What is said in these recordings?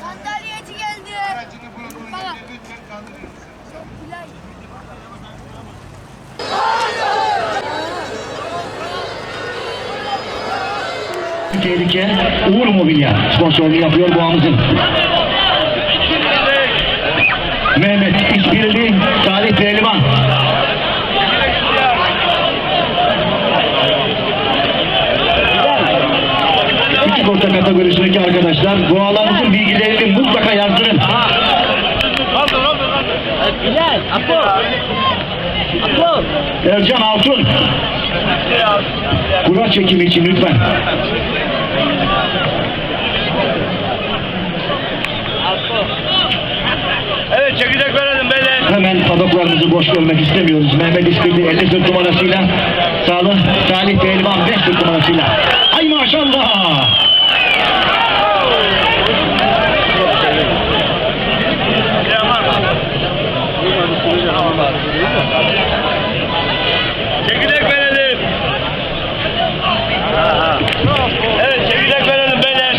Sandalyeci geldi. Aracını bırakın. Baba. Lütfen kaldırır. Tehlike Uğur Mobilya sponsorluğu yapıyor boğamızın. Mehmet İşbirliği Salih Pehlivan. Kategorisindeki arkadaşlar boğalarımızın bilgilerini mutlaka yazdırın. Bilal, Apo. Apo. Ercan Altun. Kura çekimi için lütfen. Evet çekirdek verelim beyler. Hemen padoklarımızı boş görmek istemiyoruz. Mehmet İspirli 50 sırt numarasıyla Sağlı Salih Pehlivan 5 sırt numarasıyla. Ay maşallah! Çekirdek verelim. Evet çekirdek verelim beyler.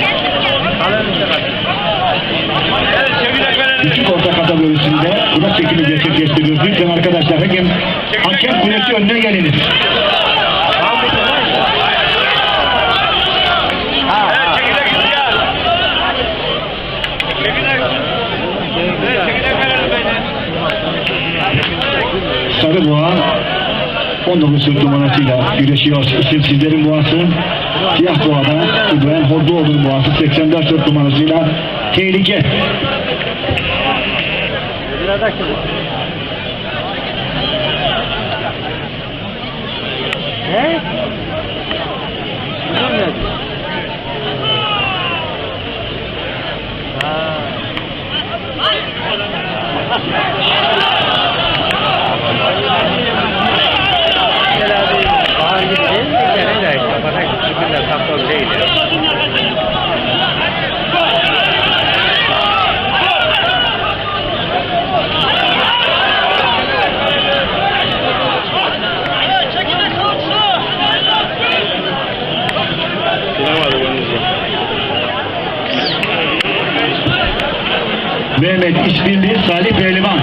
Evet çekirdek verelim. Küçük orta kategorisinde kura çekimi gerçekleştiriyoruz. Lütfen arkadaşlar hakem, hakem kulesi önüne geliniz. Evet çekirdek ihtiyar. Çekirdek. Evet çekirdek verelim beyler. Sarı Boğa 19 sırt numarasıyla güreşiyor. İsim sizlerin boğası. Siyah Boğa'da İbrahim Hordoğlu'nun boğası 84 sırt numarasıyla tehlike. Ne? Bilmiyorum. Mehmet İşbirliği Salih Pehlivan.